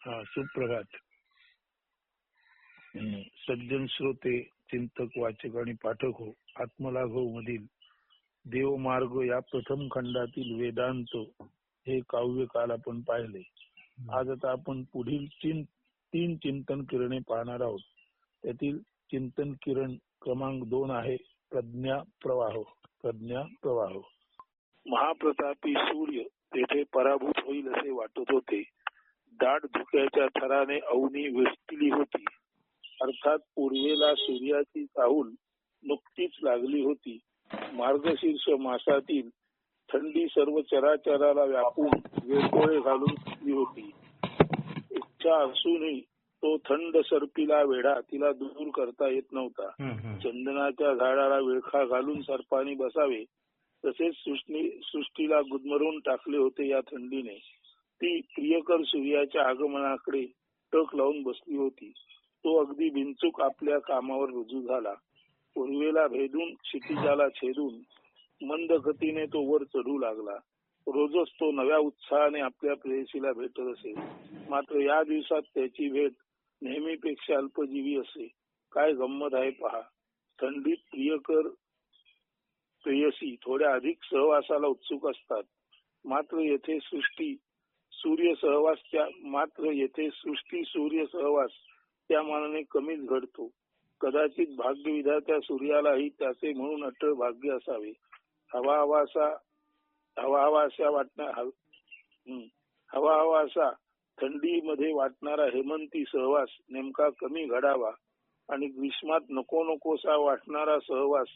हा सुप्रभात. सज्जन श्रोते चिंतक वाचक आणि पाठक हो आत्मलाघव मधील देवमार्ग या प्रथम खंडातील वेदांत हे काव्य काल आपण पाहिले. आज आता आपण पुढील तीन तीन चिंतन किरणे पाहणार आहोत. त्यातील चिंतन किरण क्रमांक दोन आहे प्रज्ञा प्रवाह प्रज्ञा प्रवाह. महाप्रतापी सूर्य तेथे पराभूत होईल असे वाटत होते. दाट धुक्याच्या थराने अवनी वेष्टली होती. अर्थात पूर्वेला सूर्याची चाहूल नुकतीच लागली होती. मार्गशीर्ष मासातील थंडी सर्व चराचराला व्यापून वेळोळे घालून होती. इच्छा असूनही तो थंड सर्पीला वेढा तिला दूर करता येत नव्हता. चंदनाच्या झाडाला विळखा घालून सर्पानी बसावे तसेच सृष्टी सृष्टीला गुदमरून टाकले होते या थंडीने. ती प्रियकर सूर्याच्या आगमनाकडे टक लावून बसली होती. तो अगदी बिनचूक आपल्या कामावर रुजू झाला. पूर्वेला भेदून क्षितिजाला छेदून मंद गतीने तो वर चढू लागला. रोजच तो नव्या उत्साहाने आपल्या प्रेयसीला भेटत असे. मात्र या दिवसात त्याची भेट नेहमीपेक्षा अल्पजीवी असे. काय गंमत आहे पहा. थंडीत प्रियकर प्रेयसी थोड्या अधिक सहवासाला उत्सुक असतात. मात्र येथे सृष्टी सूर्य सहवासच्या मात्र येथे सृष्टी सूर्य सहवास त्या मानाने कमीच घडतो. कदाचित भाग्य विधात्या सूर्यालाही त्याचे म्हणून अटळ भाग्य असावे. हवा हवा हवा हवा असा वाटणार हवा हवा असा थंडीमध्ये वाटणारा हेमंती सहवास नेमका कमी घडावा आणि ग्रीष्मात नको नकोसा वाटणारा सहवास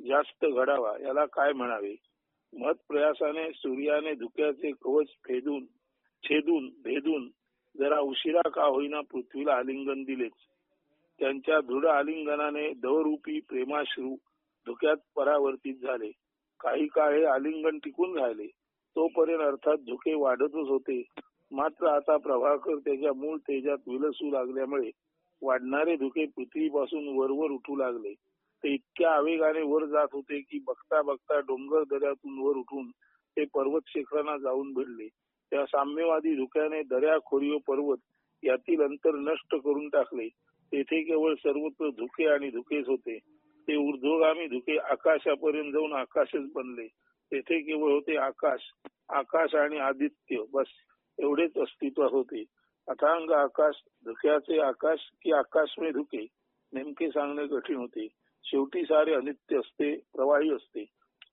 जास्त घडावा याला काय म्हणावे? मत प्रयासाने सूर्याने धुक्याचे कवच फेदून छेदून भेदून जरा उशिरा का होईना पृथ्वीला आलिंगन दिलेच. त्यांच्या दृढ आलिंगनाने दवरूपी प्रेमाश्रू धुक्यात परावर्तित झाले. काही काळ हे आलिंगन टिकून राहिले. तोपर्यंत अर्थात झुके वाढतच होते. मात्र आता प्रभाकर त्याच्या मूळ तेजात विलसू लागल्यामुळे वाढणारे धुके पृथ्वीपासून वरवर उठू लागले. ते इतक्या आवेगाने वर जात होते की बघता बघता डोंगर दऱ्यातून वर उठून ते पर्वत शिखरांना जाऊन भिडले. त्या साम्यवादी धुक्याने दर्या खोरीव पर्वत यातील अंतर नष्ट करून टाकले. तेथे केवळ सर्वत्र धुके आणि धुकेच होते. ते ऊर्ध्वगामी धुके आकाशापर्यंत जाऊन आकाशच बनले. तेथे केवळ होते आकाश. आकाश आणि आदित्य बस एवढेच अस्तित्व होते. अथांग आकाश धुक्याचे आकाश की आकाशमय धुके नेमके सांगणे कठीण होते. शेवटी सारे अनित्य असते प्रवाही असते.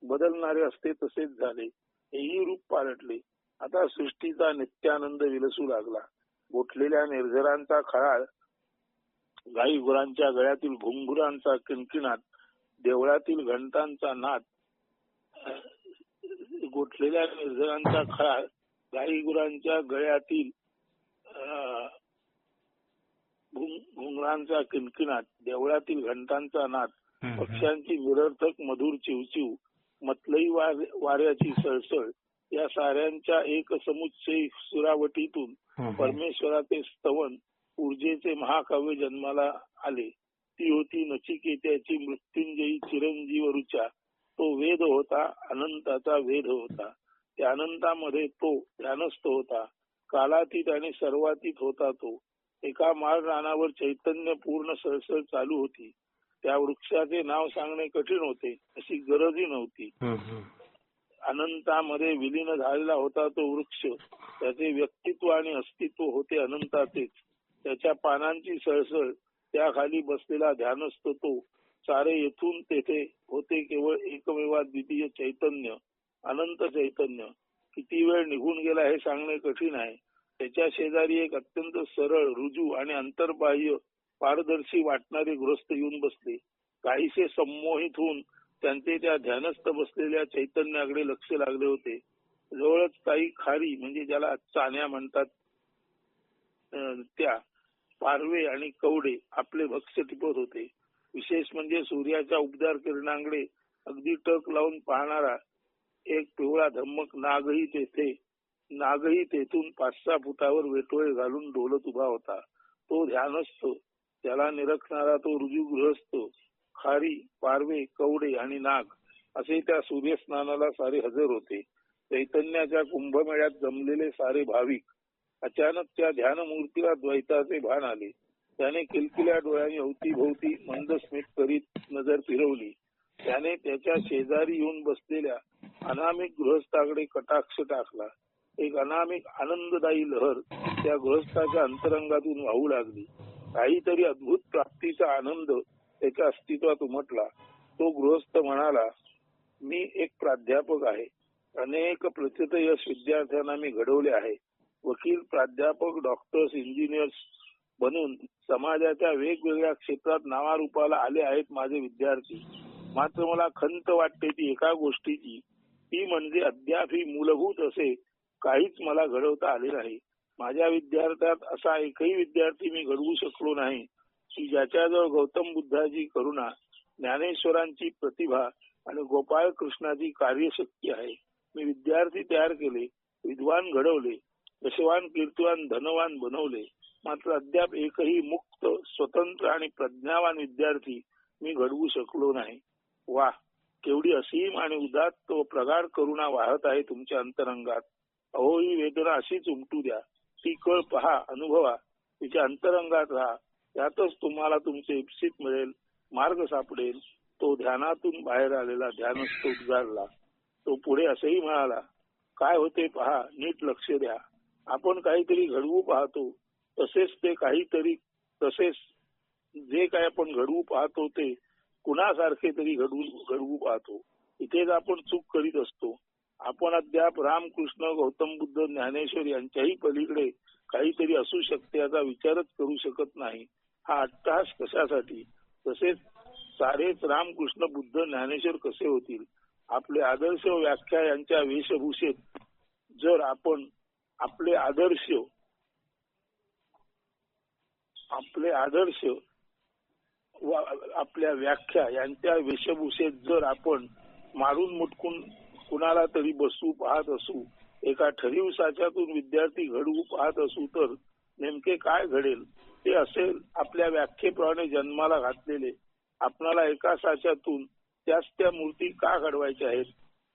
बदलणारे असते तसेच झाले. हेही रूप पालटले. आता सृष्टीचा नित्यानंद विलसू लागला. गोठलेल्या निर्झरांचा खळाळ गाई गुरांच्या गळ्यातील घुंगुरांचा किणकिणाट देवळातील घंटांचा नाद गोठलेल्या निर्झरांचा खळाळ गाई गुरांच्या गळ्यातील घुंगरांचा किणकिणाट देवळातील घंटांचा नाद पक्ष्यांची निरर्थक मधुर चिवचिव मतलई वाऱ्याची सळसळ या साऱ्यांच्या एक समुच्चय सुरावटीतून परमेश्वराचे स्तवन ऊर्जेचे महाकाव्य जन्माला आले. ती होती नचिकेत्याची मृत्युंजयी चिरंजीव रुचा तो वेद होता अनंताचा वेद होता. त्या अनंतामध्ये तो ध्यानस्थ होता. कालातीत आणि सर्वातीत होता तो. एका माळ रानावर चैतन्य पूर्ण सळसळ चालू होती. त्या वृक्षाचे नाव सांगणे कठीण होते अशी गरजही नव्हती. अनंतामध्ये विलीन झालेला होता तो वृक्ष. त्याचे व्यक्तित्व आणि अस्तित्व होते अनंताचेच. त्याच्या पानांची सळसळ त्याखाली बसलेला ध्यानस्थ तो. सारे येथून तेथे होते केवळ एकमेवा द्वितीय चैतन्य अनंत चैतन्य. किती वेळ निघून गेला हे सांगणे कठीण आहे. त्याच्या शेजारी एक अत्यंत सरळ रुजू आणि अंतर्बाह्य पारदर्शी वाटणारे गृहस्थ येऊन बसले. काहीसे संमोहित होऊन त्यांचे त्या ध्यानस्थ बसलेल्या चैतन्याकडे लक्ष लागले होते. जवळच काही खारी म्हणजे ज्याला चाण्या म्हणतात त्या पारवे आणि कवडे आपले भक्ष टिपत होते. विशेष म्हणजे सूर्याच्या उबदार किरणांकडे अगदी टक लावून पाहणारा एक पिवळा धम्मक नागही तेथे नागही तेथून पाच सहा फुटावर वेटोळे घालून डोलत उभा होता. तो ध्यानस्थ त्याला निरखणारा तो रुजू गृहस्थ खारी पारवे कवडे आणि नाग असे त्या सूर्यस्नानाला सारे हजर होते. चैतन्याच्या कुंभमेळ्यात जमलेले सारे भाविक अचानक त्या ध्यानमूर्तीला द्वैताचे भान आले. त्याने किलकिल्या डोळ्यांनी अवतीभोवती मंद स्मित करीत नजर फिरवली. त्याने त्याच्या शेजारी येऊन बसलेल्या अनामिक गृहस्थाकडे कटाक्ष टाकला. एक अनामिक आनंददायी लहर त्या गृहस्थाच्या अंतरंगातून वाहू लागली. काहीतरी अद्भुत प्राप्तीचा आनंद त्याच्या अस्तित्वात उमटला. तो गृहस्थ म्हणाला मी एक प्राध्यापक आहे. अनेक प्रथित यश विद्यार्थ्यांना मी घडवले आहे. वकील प्राध्यापक डॉक्टर्स इंजिनियर्स बनून समाजाच्या वेगवेगळ्या क्षेत्रात नावारूपाला आले आहेत माझे विद्यार्थी. मात्र मला खंत वाटते ती एका गोष्टीची. ती म्हणजे अद्याप ही मूलभूत असे काहीच मला घडवता आले नाही. माझ्या विद्यार्थ्यात असा एकही विद्यार्थी मी घडवू शकलो नाही. की ज्याच्याजवळ गौतम बुद्धाची करुणा ज्ञानेश्वरांची प्रतिभा आणि गोपाळ कृष्णाची कार्यशक्ती आहे. मी विद्यार्थी तयार केले विद्वान घडवले यशवान कीर्तिवान धनवान बनवले. मात्र अद्याप एकही मुक्त स्वतंत्र आणि प्रज्ञावान विद्यार्थी मी घडवू शकलो नाही. वा केवढी असीम आणि उदात्त व प्रगाढ करुणा वाहत आहे तुमच्या अंतरंगात. अहो ही वेदना अशीच उमटू द्या. ती कळ पहा अनुभवा. तिच्या अंतरंगात राहा. त्यातच तुम्हाला तुमचे इप्सित मिळेल मार्ग सापडेल तो ध्यानातून बाहेर आलेला ध्यानस्थ उद्गारला तो पुढे असंही म्हणाला काय होते पहा नीट लक्ष द्या. आपण काहीतरी घडवू पाहतो. तसेच ते काहीतरी तसेच जे काय आपण घडवू पाहतो ते कुणासारखे तरी घडवू घडवू पाहतो. इथेच आपण चूक करीत असतो. आपण अद्याप रामकृष्ण गौतम बुद्ध ज्ञानेश्वर यांच्याही पलीकडे काहीतरी असू शकते याचा विचारच करू शकत नाही. हा अट्टहास कशासाठी? तसेच सारेच रामकृष्ण बुद्ध ज्ञानेश्वर कसे होतील? आपले आदर्श व्याख्या यांच्या वेशभूषेत जर आपण आपले आदर्श आपले आदर्श व आपल्या व्याख्या यांच्या वेशभूषेत जर आपण मारून मुटकून कुणाला तरी बसू पाहत असू एका ठरीव साच्यातून विद्यार्थी घडवू पाहत असू तर नेमके काय घडेल? ते असेल आपल्या व्याख्येप्रमाणे जन्माला घातलेले आपणाला एका साच्यातून त्याच त्या मूर्ती का घडवायच्या आहेत?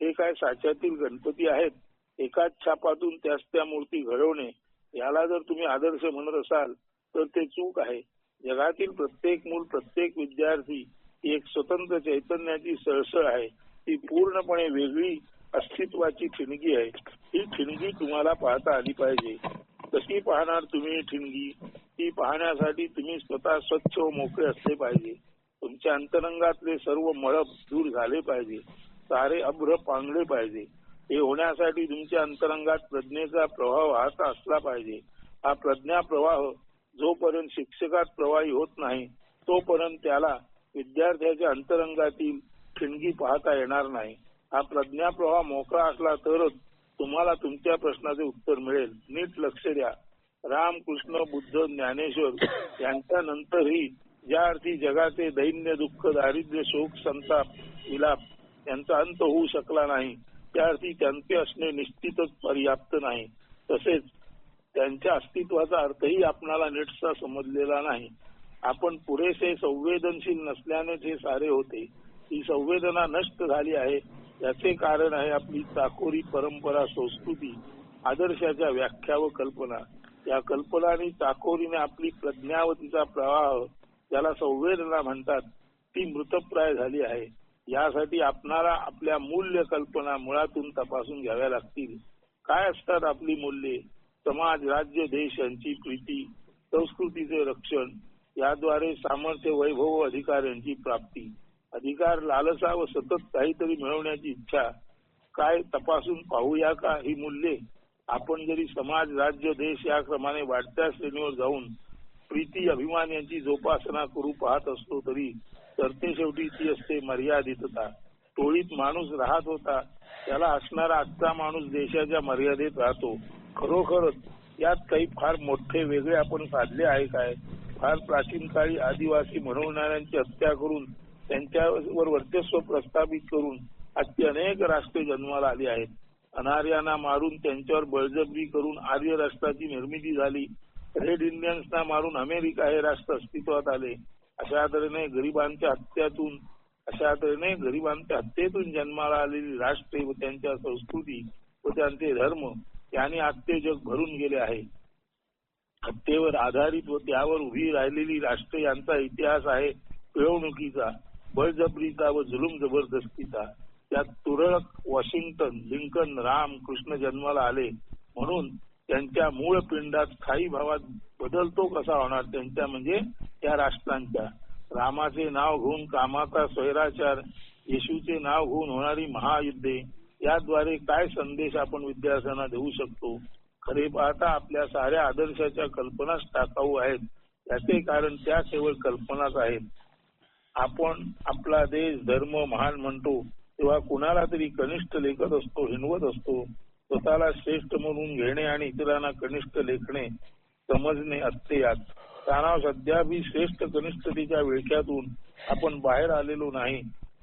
हे काय साच्यातील गणपती आहेत? एकाच छापातून त्याच त्या मूर्ती घडवणे याला जर तुम्ही आदर्श म्हणत असाल तर ते चूक आहे. जगातील प्रत्येक मूल प्रत्येक विद्यार्थी एक स्वतंत्र चैतन्याची सळसळ आहे. ती पूर्णपणे वेगळी अस्तित्वाची ठिणगी आहे. ही ठिणगी तुम्हाला पाहता आली पाहिजे. कशी पाहणार तुम्ही ठिणगी? ती पाहण्यासाठी तुम्ही स्वतः स्वच्छ व मोकळे असले पाहिजे. तुमच्या अंतरंगातले सर्व मळप दूर झाले पाहिजे. सारे अभ्र पांगले पाहिजे. हे होण्यासाठी तुमच्या अंतरंगात प्रज्ञेचा प्रवाह वाहता असला पाहिजे. हा प्रज्ञा प्रवाह जोपर्यंत शिक्षकात प्रवाही होत नाही तोपर्यंत त्याला विद्यार्थ्याच्या अंतरंगातील ठिणगी पाहता येणार नाही. हा प्रज्ञा प्रवाह मोकळा असला तरच तुम्हाला तुमच्या प्रश्नाचे उत्तर मिळेल. नीट लक्ष द्या. राम कृष्ण बुद्ध ज्ञानेश्वर यांच्या नंतरही ज्या अर्थी जगाचे दैन्य दुःख दारिद्र्य शोक संताप विलाप यांचा अंत होऊ शकला नाही त्या अर्थी त्यांचे असणे निश्चितच पर्याप्त नाही. तसेच त्यांच्या अस्तित्वाचा अर्थही आपणाला नीटसा समजलेला नाही. आपण पुरेसे संवेदनशील नसल्यानेच हे सारे होते. ही संवेदना नष्ट झाली आहे. याचे कारण आहे आपली चाकोरी परंपरा संस्कृती आदर्शाच्या व्याख्या व कल्पना. या कल्पना आणि चाकोरीने आपली प्रज्ञावतीचा प्रवाह ज्याला संवेदना म्हणतात ती मृतप्राय झाली आहे. यासाठी आपणाला आपल्या मूल्य कल्पना मुळातून तपासून घ्याव्या लागतील. काय असतात आपली मूल्ये? समाज राज्य देश यांची प्रीती संस्कृतीचे रक्षण याद्वारे सामर्थ्य वैभव अधिकार यांची प्राप्ती. अधिकार लालसा व सतत काहीतरी मिळवण्याची इच्छा काय तपासून पाहूया का ही मूल्ये? आपण जरी समाज राज्य देश या क्रमाने वाढत्या श्रेणीवर जाऊन प्रीती अभिमान यांची जोपासना करू पाहत असतो तरी सरते शेवटी ती असते मर्यादितता. टोळीत माणूस राहत होता त्याला असणारा आजचा माणूस देशाच्या मर्यादेत राहतो. खरोखरच यात काही फार मोठे वेगळे आपण साधले आहे काय? फार प्राचीन काळी आदिवासी म्हणवणाऱ्यांची हत्या करून त्यांच्यावर वर्चस्व प्रस्थापित करून आजची अनेक राष्ट्रे जन्माला आली आहेत. अनार्यांना मारून त्यांच्यावर बळजबरी करून आर्य राष्ट्राची निर्मिती झाली. रेड इंडियन्सना मारून अमेरिका हे राष्ट्र अस्तित्वात आले. अशा तऱ्हेने गरिबांच्या हत्यातून अशा तऱ्हेने गरिबांच्या हत्येतून जन्माला आलेली राष्ट्रे व त्यांच्या संस्कृती व त्यांचे धर्म यांनी आज जग भरून गेले आहे. हत्येवर आधारित व त्यावर उभी राहिलेली राष्ट्र यांचा इतिहास आहे पिळवणुकीचा. बळजबरीचा व जुलूम जबरदस्तीचा त्यात तुरळक वॉशिंग्टन लिंकन राम कृष्ण जन्माला आले म्हणून त्यांच्या मूळ पिंडात स्थायी भावात बदलतो कसा होणार त्यांच्या म्हणजे या राष्ट्रांच्या. रामाचे नाव घेऊन कामाचा स्वैराचार येशूचे नाव घेऊन होणारी महायुद्धे याद्वारे काय संदेश आपण विद्यार्थ्यांना देऊ शकतो? खरे पाहता आपल्या साऱ्या आदर्शाच्या कल्पनाच टाकाऊ आहेत. त्याचे कारण त्या केवळ कल्पनाच आहेत. आपण आपला देश धर्म महान म्हणतो तेव्हा कुणाला तरी कनिष्ठ लेखत असतो हिनवत असतो स्वतःला श्रेष्ठ म्हणून घेणे आणि इतरांना कनिष्ठ लेखणे समजणे असते यात तणाव सध्या बी श्रेष्ठ कनिष्ठतेच्या विळख्यातून आपण बाहेर आलेलो नाही.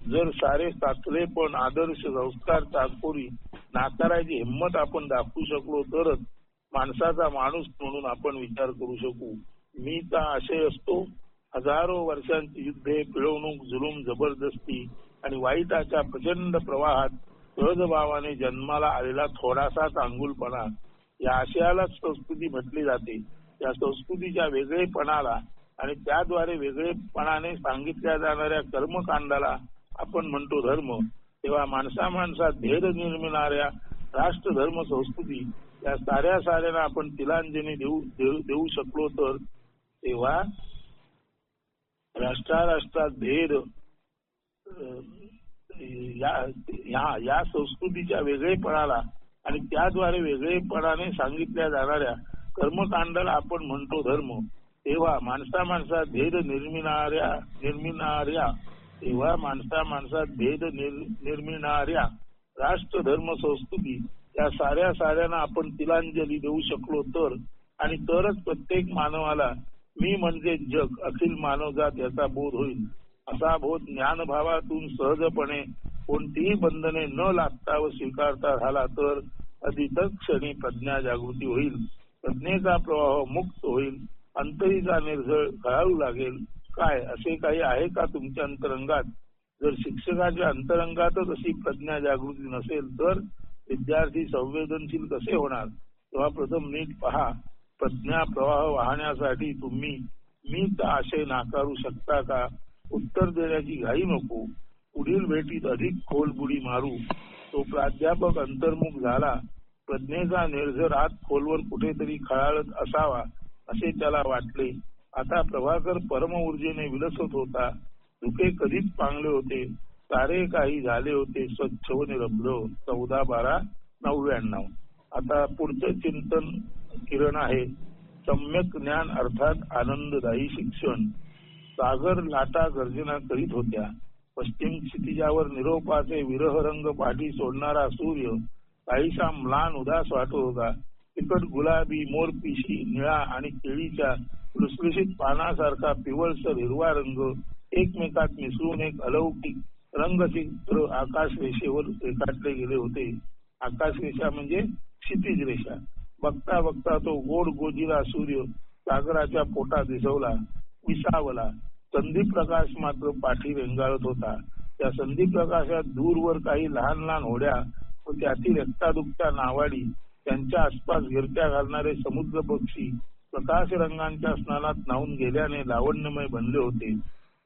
जर सारे साचले पण आदर्श संस्कार तात्पुरी नाकारायची हिंमत आपण दाखवू शकलो तरच माणसाचा माणूस म्हणून आपण विचार करू शकू. मी तर आशय असतो हजारो वर्षांची युद्धे पिळवणूक जुलूम जबरदस्ती आणि वाईटाच्या प्रचंड प्रवाहात सहजभावाने जन्माला आलेला थोडासा चांगुलपणा या आशयालाच संस्कृती म्हटली जाते. या संस्कृतीच्या वेगळेपणाला आणि त्याद्वारे वेगळेपणाने सांगितल्या जाणाऱ्या कर्मकांडाला आपण म्हणतो धर्म. तेव्हा माणसा माणसात भेद निर्मिणाऱ्या राष्ट्र धर्म संस्कृती या साऱ्या साऱ्यांना आपण तिलांजली देऊ देऊ शकलो तर तेव्हा राष्ट्राराष्ट्रात भेद या या संस्कृतीच्या वेगळेपणाला आणि त्याद्वारे वेगळेपणाने सांगितल्या जाणाऱ्या कर्मकांडाला आपण म्हणतो धर्म. तेव्हा माणसा माणसात भेद निर्मिणाऱ्या निर्मिणाऱ्या तेव्हा माणसा माणसात भेद निर्मिणाऱ्या राष्ट्र धर्म संस्कृती या साऱ्या साऱ्यांना आपण तिलांजली देऊ शकलो तर आणि तरच प्रत्येक मानवाला मी म्हणजे जग अखिल मानवजात याचा बोध होईल. असा बोध ज्ञानभावातून सहजपणे कोणतीही बंधने न लागता व स्वीकारता झाला तर अधिकच क्षणी प्रज्ञा जागृती होईल. प्रज्ञेचा प्रवाह मुक्त होईल. अंतरीचा निर्झळ कळावू लागेल. काय असे काही आहे का तुमच्या अंतरंगात? जर शिक्षकाच्या अंतरंगातच अशी प्रज्ञा जागृती नसेल तर विद्यार्थी संवेदनशील कसे होणार? तेव्हा प्रथम नीट पहा. प्रज्ञा प्रवाह वाहण्यासाठी तुम्ही मी आशय नाकारू शकता का? उत्तर देण्याची घाई नको. पुढील भेटीत अधिक खोल बुडी मारू. तो प्राध्यापक अंतर्मुख झाला. प्रज्ञेचा निर्झर आत खोलवर कुठेतरी खळाळत असावा असे त्याला वाटले. आता प्रभाकर परम ऊर्जेने विलसत होता. धुके कधीच पांगले होते. सारे काही झाले होते स्वच्छ व निरभ्र. चौदा बारा नव्याण्णव. आता पुढचं चिंतन किरण आहे. सम्यक ज्ञान अर्थात आनंददायी शिक्षण. सागर लाटा गर्जना करीत होत्या. पश्चिम क्षितिजावर निरोपाचे विरह रंग पाठी सोडणारा सूर्य काहीसा म्लान उदास वाटत होता. तिकट गुलाबी मोरपिशी निळा आणि केळीच्या लुसलुशीत पानासारखा पिवळसर हिरवा रंग एकमेकात मिसळून एक अलौकिक रंगचित्र आकाश रेषेवर रेखाटले गेले होते. आकाश रेषा म्हणजे क्षितिज रेषा बघता बघता तो गोड गोजिरा सूर्य सागराच्या पोटात दिसवला विसावला. संधी प्रकाश मात्र पाठी रेंगाळत होता. त्या संधी प्रकाशात दूरवर काही लहान लहान होड्या व त्यातील एकटा नावाडी त्यांच्या आसपास गिरट्या घालणारे समुद्र पक्षी प्रकाश रंगांच्या स्नानात नाहून गेल्याने लावण्यमय बनले होते.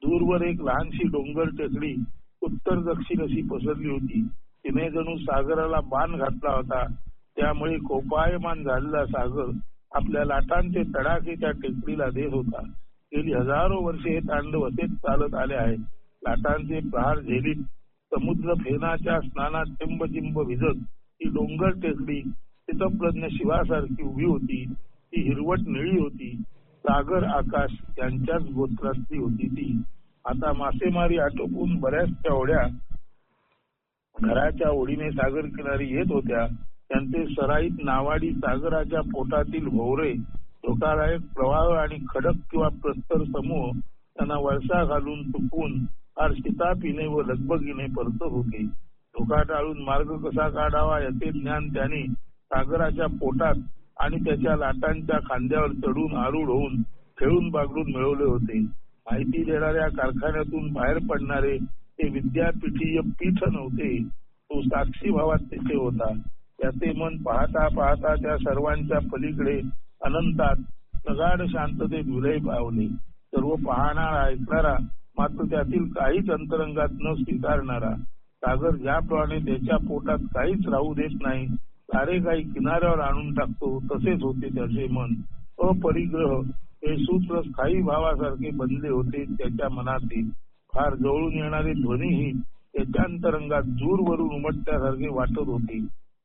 दूरवर एक लहानशी डोंगर टेकडी उत्तर दक्षिण अशी पसरली होती. तिने जणू सागराला बाण घातला होता. त्यामुळे कोपायमान झालेला सागर आपल्या लाटांचे तडाखे त्या टेकडीला देत होता. गेली हजारो वर्षे हे तांडव असेच चालत आले आहेत. लाटांचे प्रहार झेलीत समुद्र फेनाच्या स्नानात चिंब चिंब भिजत ती डोंगर टेकडी चितप्रज्ञ शिवासारखी उभी होती ती हिरवट निळी होती सागर आकाश यांच्याच गोत्रातली होती ती. आता मासेमारी आटोपून बऱ्याचशा ओढ्या घराच्या ओढीने सागर किनारी येत होत्या. त्यांचे सराईत नावाडी सागराच्या पोटातील भोवरे धोकादायक प्रवाह आणि खडक किंवा प्रस्तर समूह त्यांना वळसा घालून चुकवून फार शितापीने व लगबगीने परत होते. धोका टाळून मार्ग कसा काढावा याचे ज्ञान त्याने सागराच्या पोटात आणि त्याच्या लाटांच्या खांद्यावर चढून आरूढ होऊन खेळून बागडून मिळवले होते. माहिती देणाऱ्या कारखान्यातून बाहेर पडणारे ते विद्यापीठीय पीठ नव्हते. तो साक्षी भावात तिथे होता. त्याचे मन पाहता पाहता त्या सर्वांच्या पलीकडे अनंतात प्रगाढ शांतते विलय पावले सर्व पाहणारा ऐकणारा मात्र त्यातील काहीच अंतरंगात न स्वीकारणारा. सागर ज्याप्रमाणे त्याच्या पोटात काहीच राहू देत नाही सारे काही किनाऱ्यावर आणून टाकतो तसेच होते त्याचे मन. अपरिग्रह हे सूत्र स्थायी भावासारखे बनले होते त्याच्या मनातील फार जवळून येणारे ध्वनीही त्याच्या अंतरंगात दूरवरून उमटल्यासारखे वाटत होते.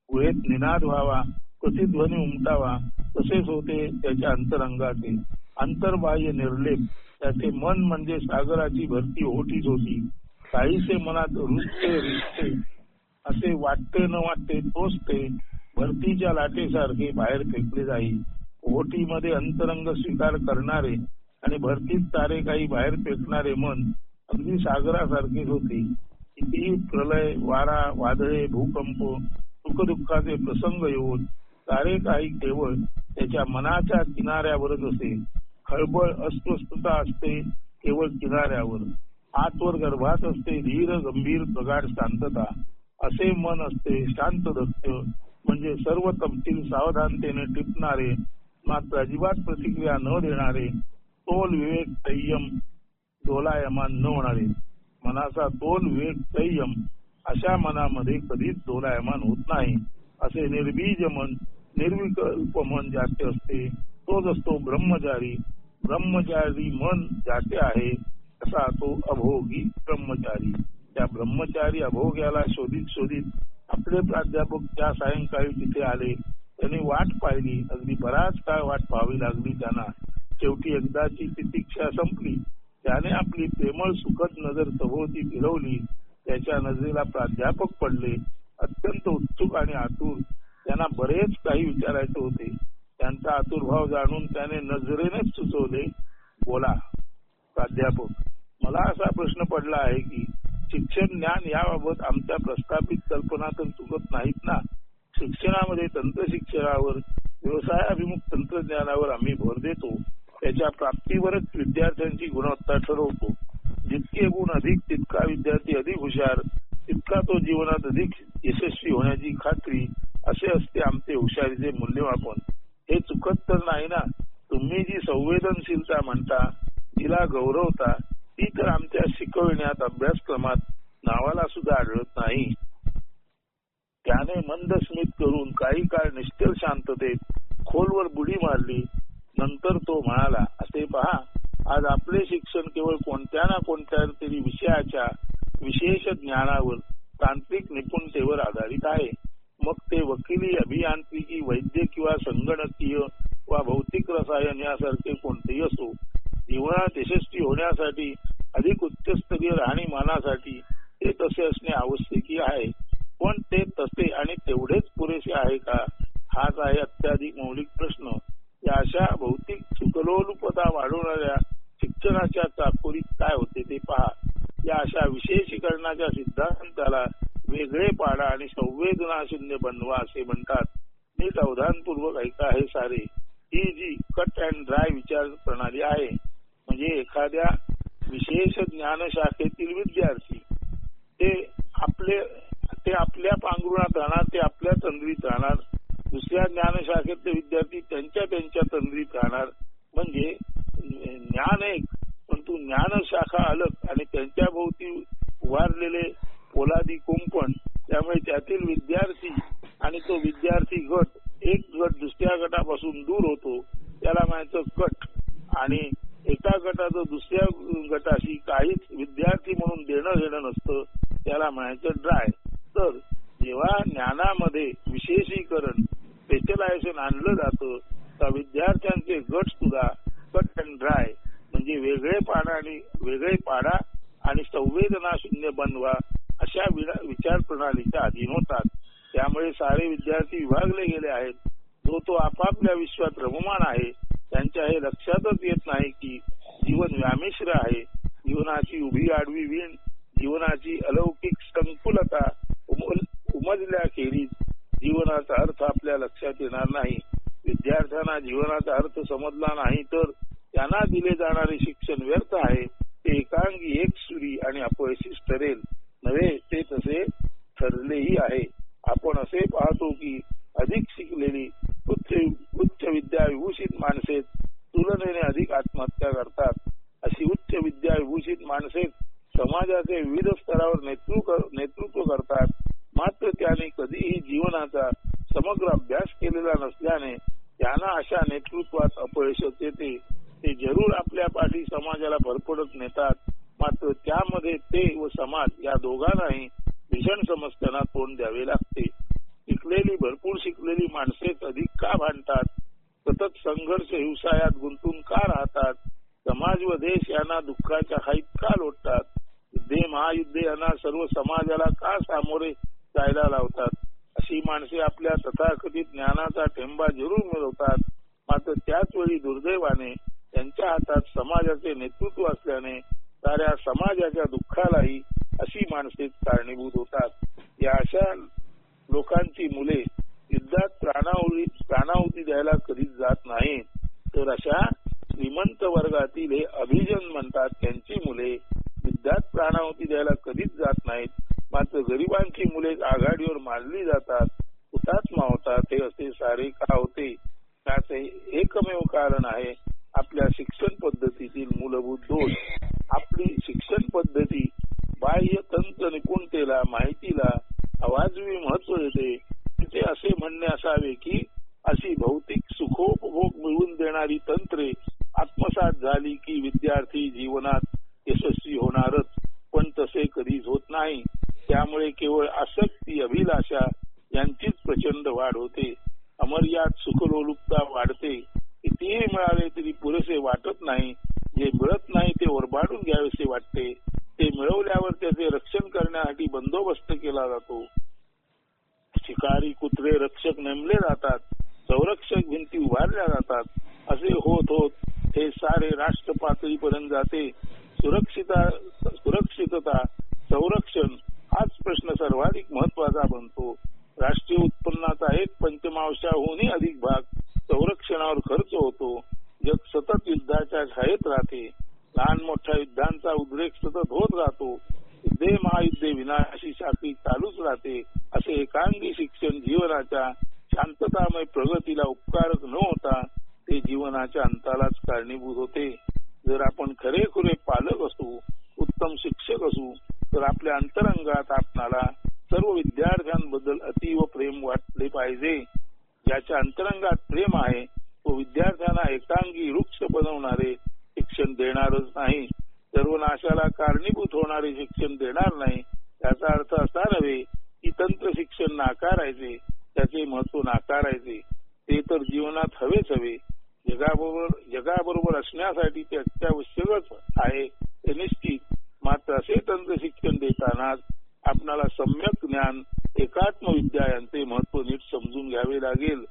गुहेत निनाद व्हावा. कसे ध्वनी उमटावा तसेच होते त्याच्या अंतरंगाचे अंतर्बाह्य निर्लेप. त्याचे मन म्हणजे सागराची भरती ओटीच होती काहीसे मनात रुचते रिचते असे वाटते न वाटते तोच ते भरतीच्या लाटेसारखे बाहेर फेकले जाई. ओटीमध्ये अंतरंग स्वीकार करणारे आणि भरतीत तारे काही बाहेर फेकणारे मन अगदी सागरासारखेच होते. कितीही प्रलय वारा वादळे भूकंप सुखदुःखाचे प्रसंग येऊन सारे काही केवळ त्याच्या मनाच्या किनाऱ्यावरच असे खळबळ अस्वस्थता असते केवळ किनाऱ्यावर. आतवर गर्भात असते धीर गंभीर प्रगाढ शांतता. असे मन असते शांत दत्त. म्हणजे सर्व तपशील सावधानतेने टिपणारे मात्र अजिबात प्रतिक्रिया न देणारे तोल विवेक संयम डोलायमान न होणारे. मनाचा तोल विवेक संयम अशा मनामध्ये कधीच दोलायमान होत नाही. असे निर्बीज मन निर्विकल्प मन ज्याचे असते तोच असतो ब्रह्मचारी. ब्रह्मचारी मन ज्याचे आहे असा तो अभोगी ब्रह्मचारी. त्या ब्रह्मचारी अभोग्याला शोधित शोधित आपले प्राध्यापक त्या सायंकाळी तिथे आले. त्यांनी वाट पाहिली. अगदी बराच काळ वाट पाहावी लागली त्यांना. शेवटी एकदाची तितिक्षा संपली. त्याने आपली प्रेमळ सुखद नजर सभोवती फिरवली. त्याच्या नजरेला प्राध्यापक पडले अत्यंत उत्सुक आणि आतुर. त्यांना बरेच काही विचारायचे होते. त्यांचा आतुर्भाव जाणून त्याने नजरेनेच सुचवले बोला प्राध्यापक मला असा प्रश्न पडला आहे की शिक्षण ज्ञान याबाबत आमच्या प्रस्थापित कल्पना तर चुकत नाहीत ना? शिक्षणामध्ये तंत्र शिक्षणावर व्यवसायाभिमुख तंत्रज्ञानावर आम्ही भर देतो. त्याच्या प्राप्तीवरच विद्यार्थ्यांची गुणवत्ता ठरवतो. जितके गुण अधिक तितका विद्यार्थी अधिक हुशार तितका तो जीवनात अधिक यशस्वी होण्याची खात्री असे असते आमचे हुशारीचे मूल्यमापन. हे चुकत तर नाही ना? तुम्ही जी संवेदनशीलता म्हणता तिला गौरवता ती तर आमच्या शिकविण्यात अभ्यासक्रमात नावाला सुद्धा आढळत नाही. त्याने मंद स्मित करून काही काळ निश्चल शांततेत खोलवर बुडी मारली. नंतर तो म्हणाला असे पहा आज आपले शिक्षण केवळ कोणत्या ना कोणत्या तरी विषयाच्या विशेष ज्ञानावर तांत्रिक निपुणतेवर आधारित आहे. मग ते वकिली अभियांत्रिकी वैद्य किंवा संगणकीय वा भौतिक रसायन यासारखे कोणतेही असो जीवनात यशस्वी होण्यासाठी अधिक उच्चस्तरीय राहणीमानासाठी ते तसे असणे आवश्यकी आहे. पण ते तसे आणि तेवढेच पुरेसे आहे का? हाच आहे अत्याधिक मौलिक प्रश्न. या अशा भौतिक सुखलोलुपता वाढवणाऱ्या शिक्षणाच्या चाकोरीत काय होते ते पहा. या अशा विशेषीकरणाच्या सिद्धांताला वेगळे पाडा आणि संवेदनाशून्य बनवा असे म्हणतात. नीट अवधानपूर्वक ऐका हे सारे. ही जी कट अँड ड्राय विचार प्रणाली आहे म्हणजे एखाद्या विशेष ज्ञान शाखेतील विद्यार्थी ते आपले ते आपल्या पांघरुणात राहणार ते आपल्या तंद्रीत राहणार. दुसऱ्या ज्ञानशाखेतले विद्यार्थी त्यांच्या त्यांच्या तंद्रीत राहणार. म्हणजे ज्ञान एक परंतु ज्ञान शाखा अलग आणि त्यांच्या भोवती उभारलेले पोलादी कुंपण त्यामुळे त्यातील विद्यार्थी आणि तो विद्यार्थी गट एक गट दुसऱ्या गटापासून दूर होतो. त्याला म्हणायचं कट. आणि एका गटाचं दुसऱ्या गटाशी काहीच विद्यार्थी म्हणून देणं घेणं नसतं. त्याला म्हणायचं ड्राय तर जेव्हा ज्ञानामध्ये विशेषीकरण स्पेशलायझेशन आणलं जातं तर विद्यार्थ्यांचे गट सुद्धा कट अँड ड्राय म्हणजे वेगळे पाडा आणि वेगळे पाडा आणि संवेदना शून्य बनवा अशा विचार प्रणालीच्या अधीन होतात. त्यामुळे सारे विद्यार्थी विभागले गेले आहेत. जो तो आपापल्या विश्वात रममान आहे त्यांच्या हे लक्षातच येत नाही की जीवन व्यामिश्र आहे. जीवनाची उभी आडवी वीण जीवनाची अलौकिक संकुलता उमजल्या खेरीज जीवनाचा अर्थ आपल्या लक्षात येणार नाही. विद्यार्थ्यांना जीवनाचा अर्थ समजला नाही तर त्यांना दिले जाणारे शिक्षण व्यर्थ आहे. ते एकांगी एक सुरी आणि अपयशीच ठरेल. नव्हे ते तसे ठरलेही आहे. आपण असे पाहतो मात्र त्याच वेळी दुर्दैवाने त्यांच्या हातात समाजाचे नेतृत्व असल्याने साऱ्या समाजाच्या दुःखालाही अशी माणसेच कारणीभूत होतात सुरुवात झाली की विद्यार्थी जीवनात उद्रेक सतत होत राहतो. युद्धे महायुद्धे विनाशी साखळी चालूच राहते. असे एकांगी शिक्षण जीवनाच्या शांततामय प्रगतीला उपकारक न होता ते जीवनाच्या अंतालाच कारणीभूत होते. जर आपण खरेखुरे पालक असू उत्तम शिक्षक असू तर आपल्या अंतरंगात आपणाला सर्व विद्यार्थ्यांबद्दल अतीव प्रेम वाटले पाहिजे. ज्याच्या अंतरंगात प्रेम आहे तो विद्यार्थ्यांना एकांगी वृक्ष बनवणारे शिक्षण देणारच नाही. सर्वनाशाला कारणीभूत होणारे शिक्षण देणार नाही त्याचा अर्थ असा नव्हे की तंत्र शिक्षण नाकारायचे त्याचे महत्त्व नाकारायचे. ते तर जीवनात हवेच हवे. जगाबरोबर जगाबरोबर असण्यासाठी ते अत्यावश्यकच आहे ते निश्चित. मात्र असे तंत्र शिक्षण देतानाच आपणाला सम्यक ज्ञान एकात्म विद्या यांचे महत्त्व नीट समजून घ्यावे लागेल.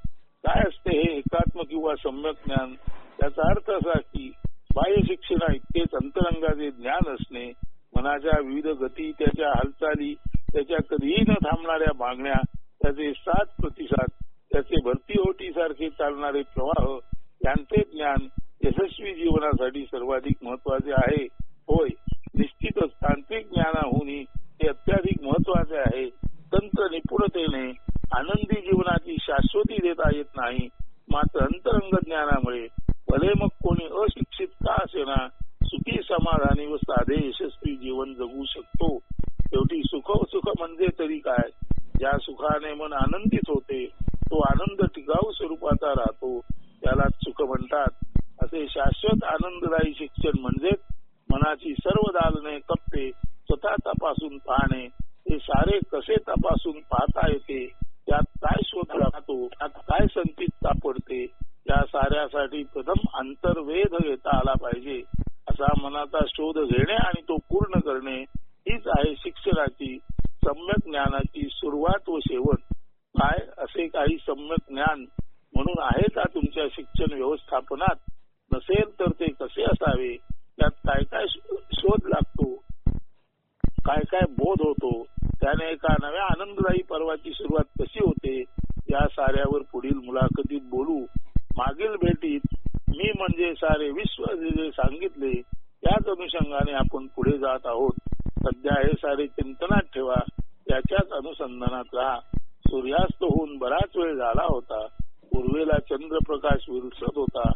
काय असते हे एकात्म किंवा सम्यक ज्ञान? याचा अर्थ असा की बाह्य शिक्षणा इतकेच अंतरंगाचे ज्ञान असणे मनाच्या विविध गती त्याच्या हालचाली त्याच्या कधीही न थांबणाऱ्या मागण्या त्याचे सात प्रतिसाद त्याचे भरती सारखे चालणारे प्रवाह यांचे ज्ञान यशस्वी जीवनासाठी सर्वाधिक महत्त्वाचे आहे. होय निश्चितच तांत्रिक ज्ञानाहूनही हे अत्याधिक महत्त्वाचे आहे. तंत्र निपुणतेने आनंदी जीवनाची शाश्वती देता येत नाही. मात्र अंतरंग ज्ञानामुळे भले मग कोणी अशिक्षित का असेना सुखी समाधानी व साधे यशस्वी जीवन जगू शकतो. शेवटी सुख सुख म्हणजे तरी काय? ज्या सुखाने मन आनंदित होते तो आनंद टिकाऊ स्वरूपाचा राहतो. त्याला सुख म्हणतात. असे शाश्वत आनंददायी शिक्षण म्हणजेच मनाची सर्व दालने कप्पे स्वतः तपासून पाहणे. हे सारे कसे तपासून पाहता येते? त्यात काय शोध राहतो? त्यात काय संचित सापडते? त्या साऱ्यासाठी प्रथम अंतर्वेध घेता आला पाहिजे असा मनाचा शोध घेणे आणि तो पूर्ण करणे हीच आहे शिक्षणाची सम्यक ज्ञानाची सुरुवात व शेवट. काय असे काही सम्यक ज्ञान म्हणून आहे का तुमच्या शिक्षण व्यवस्थापनात? नसेल तर ते कसे असावे? त्यात काय काय शोध लागतो? काय काय बोध होतो? त्याने एका नव्या आनंददायी पर्वाची सुरुवात कशी होते? या साऱ्यावर पुढील मुलाखतीत बोलू. मागील भेटीत मी म्हणजे सारे विश्व जे सांगितले त्याच अनुषंगाने आपण पुढे जात आहोत. सध्या हे सारे चिंतनात ठेवा त्याच्याच अनुसंधानात राहा. सूर्यास्त होऊन बराच वेळ झाला होता. पूर्वेला चंद्रप्रकाश विलसत होता.